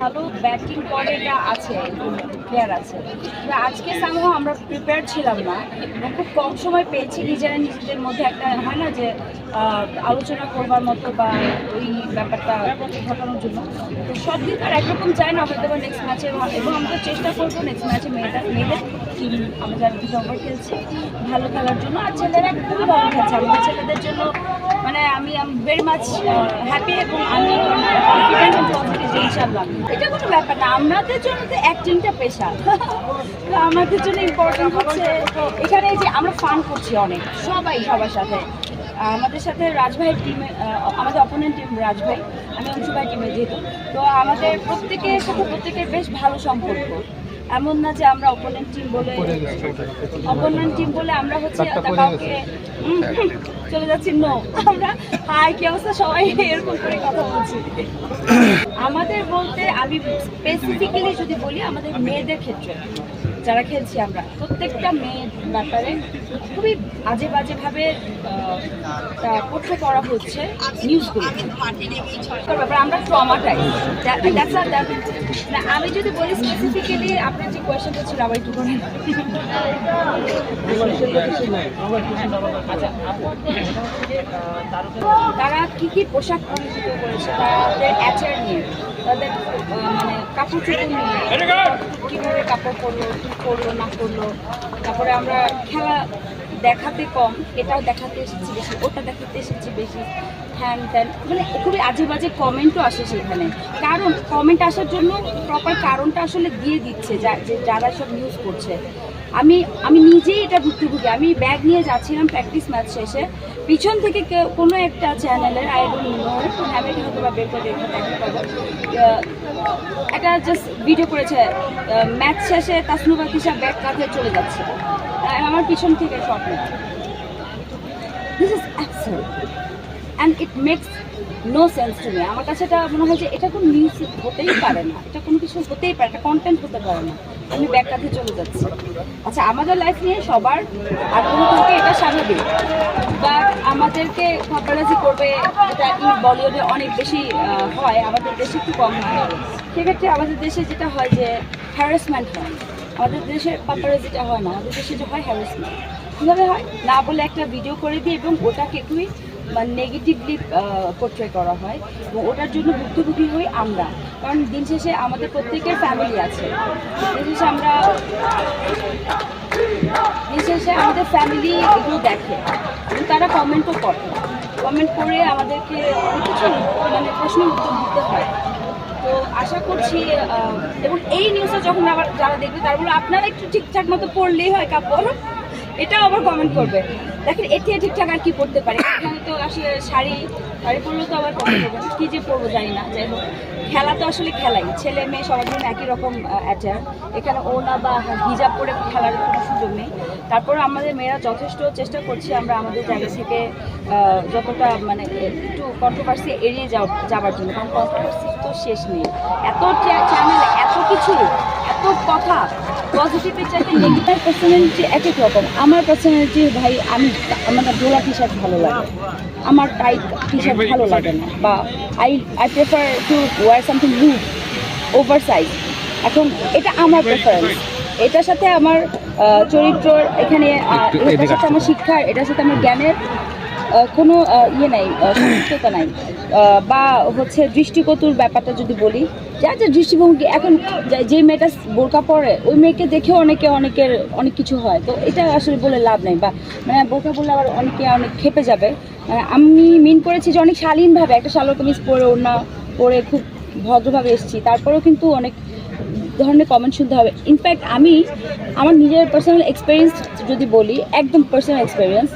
ভালো ব্যাটিং করে এটা আছে প্লেয়ার আছে আজকে সামহ আমরা প্রিপেয়ার ছিলাম না, এবং খুব কম সময় পেয়েছি নিজেরা নিজেদের মধ্যে একটা, হয় না যে আলোচনা করবার মতো বা ওই ব্যাপারটা ঘটানোর জন্য। তো সব দিন আর একরকম চাই না হয়তো বা নেক্সট ম্যাচে এবং আমরা চেষ্টা করব নেক্সট ম্যাচে মেয়েদের মেয়েদের টিম আমরা যারা দুটো খেলছি, ভালো খেলার জন্য। আর ছেলেরা খুবই ভালো খেলছে, আমাদের ছেলেদের জন্য ভেরি মাচ হ্যাপি এবং আমি ইনশাল্লাহ এটা কোনো ব্যাপার না, আমাদের জন্য তো অ্যাক্টিংটা পেশা আমাদের জন্য ইম্পর্টেন্ট হচ্ছে, এখানে যে আমরা ফান করছি অনেক, সবাই সবার সাথে। আমাদের সাথে রাজভাইয়ের টিমে আমাদের অপোনেন্ট টিম রাজভাই আমি অংশু ভাই টিমে যেহেতু। তো আমাদের প্রত্যেকের সাথে প্রত্যেকের বেশ ভালো সম্পর্ক। এমন না যে আমরা অপোনেন্ট টিম বলে অপোনেন্ট টিম বলে আমরা হচ্ছে কাউকে চলে যাচ্ছি নো আমরা হাই কি অবস্থা? সবাই এরকম করে কথা বলছি। আমাদের বলতে আমি স্পেসিফিক্যালি যদি বলি আমাদের মেয়েদের ক্ষেত্রে। যারা খেলছি আমরা, প্রত্যেকটা মেয়ের ব্যাপারে খুবই আজে বাজেভাবে পোট্রে করা হচ্ছে নিউজগুলো ব্যাপারে আমরা ট্রমাটাই আমি যদি বলি স্পেসিফিক্যালি আপনার যে কোয়েশ্চেনটা ছিল, আবার একটু করে আচ্ছা তারা কি কি পোশাক পরিচিত করেছে? তাদের অ্যাচার নিয়ে, তাদের মানে কীভাবে কাপড় পরলো, কী করল না করল তারপরে আমরা খেলা দেখাতে কম, এটাও দেখাতে এসেছি বেশি, ওটা দেখাতে এসেছি বেশি। হ্যান ত্যান মানে খুবই আজে বাজে কমেন্টও আসে সেখানে। কারণ কমেন্ট আসার জন্য প্রপার কারণটা আসলে দিয়ে দিচ্ছে যা- যারা সব নিউজ করছে। আমি আমি নিজেই এটা ভুক্তভোগী। আমি ব্যাগ নিয়ে যাচ্ছিলাম প্র্যাকটিস ম্যাচ শেষে। পিছন থেকে কোনো একটা চ্যানেলের আই ডোন্ট নো আমি বা বের করে একটা জাস্ট ভিডিও করেছে ম্যাচ শেষে তাসনুবা কিসা ব্যাগ কাঁধে চলে যাচ্ছে। আমার পিছন থেকে shot this is absurd and it makes no sense to me আমার কাছে এটা মনে হয় যে এটা কোনো নিউজ হতেই পারে না। এটা কোনো কিছু হতেই পারে এটা কন্টেন্ট হতে পারে না। আমি কাঁধে চলে যাচ্ছি। আচ্ছা আমাদের লাইফ নিয়ে সবার আগ্রহ থাকে এটা স্বাভাবিক। বা আমাদেরকে পাপারাজি করবে, এটা বলিউডে অনেক বেশি হয়, আমাদের দেশে একটু কম হয়। সেক্ষেত্রে আমাদের দেশে যেটা হয় যে হ্যারাসমেন্ট হয়। আমাদের দেশে পাপারাজিটা হয় না, আমাদের দেশে যে হয় হ্যারাসমেন্ট কীভাবে হয়? না বলে একটা ভিডিও করে দিই এবং ওটাকে খুবই মানে নেগেটিভলি পোট্রে করা হয়। এবং ওটার জন্য ভুক্তভোগী হই আমরা। কারণ দিন শেষে আমাদের প্রত্যেকের ফ্যামিলি আছে। দিন শেষে আমরা দিন শেষে আমাদের ফ্যামিলি এগুলো দেখে। তারা কমেন্টও করে। কমেন্ট করে আমাদেরকে মানে প্রশ্নের উত্তর দিতে হয়। তো আশা করছি এবং এই নিউজটা যখন আবার যারা দেখবে, তারা আপনারা একটু ঠিকঠাক মতো পড়লেই হয় কাপড়। এটাও আবার কমেন্ট করবে। দেখেন থেকে ঠিকঠাক আর কি পড়তে পারে? এখানে তো আসলে শাড়ি শাড়ি পরলেও তো আবার কমেন্ট করবে। কি যে পরবো জানি না, যাই হোক। খেলা তো আসলে খেলাই। ছেলে মেয়ে সবার জন্য একই রকম অ্যাটার এখানে ওনা বা হিজাব পরে খেলার কোনো সুযোগ নেই। তারপর আমাদের মেয়েরা যথেষ্ট চেষ্টা করছি আমরা আমাদের জায়গা থেকে যতটা মানে একটু কন্ট্রোভার্সি এড়িয়ে যাও- যাওয়ার জন্য। কারণ কন্ট্রোভার্সি তো শেষ নেই। এত চ্যানেল এত কিছু, এত কথা পজিটিভের চাইতে নেগেটিভ পার্সোনালিটি এক এক রকম। আমার পার্সোনালিটি ভাই আমি আমার ডোলা টি শার্ট ভালো লাগে। আমার টাইট টি শার্ট ভালো লাগে না। বা I I prefer to wear something loose oversize এখন এটা আমার প্রেফারেন্স এটার সাথে আমার চরিত্রর এখানে এটার সাথে আমার শিক্ষার এটার সাথে আমার জ্ঞানের কোনো ইয়ে নাই সংযুক্ততা নাই। বা হচ্ছে দৃষ্টিকতুর ব্যাপারটা যদি বলি যা যা দৃষ্টিভঙ্গি এখন যে- মেয়েটা বোরকা পরে ওই মেয়েকে দেখেও অনেকে অনেকের অনেক কিছু হয়। তো এটা আসলে বলে লাভ নেই। বা মানে বোরকা বললে আবার অনেকে অনেক খেপে যাবে। আহ, আমি মিন করেছি যে অনেক শালীনভাবে একটা শালো কামিজ পরে ওড়না পরে খুব ভদ্রভাবে এসেছি। তারপরেও কিন্তু অনেক ধরনের কমেন্ট শুনতে হবে। ইনফ্যাক্ট আমি আমার নিজের পার্সোনাল এক্সপিরিয়েন্স যদি বলি একদম পার্সোনাল এক্সপিরিয়েন্স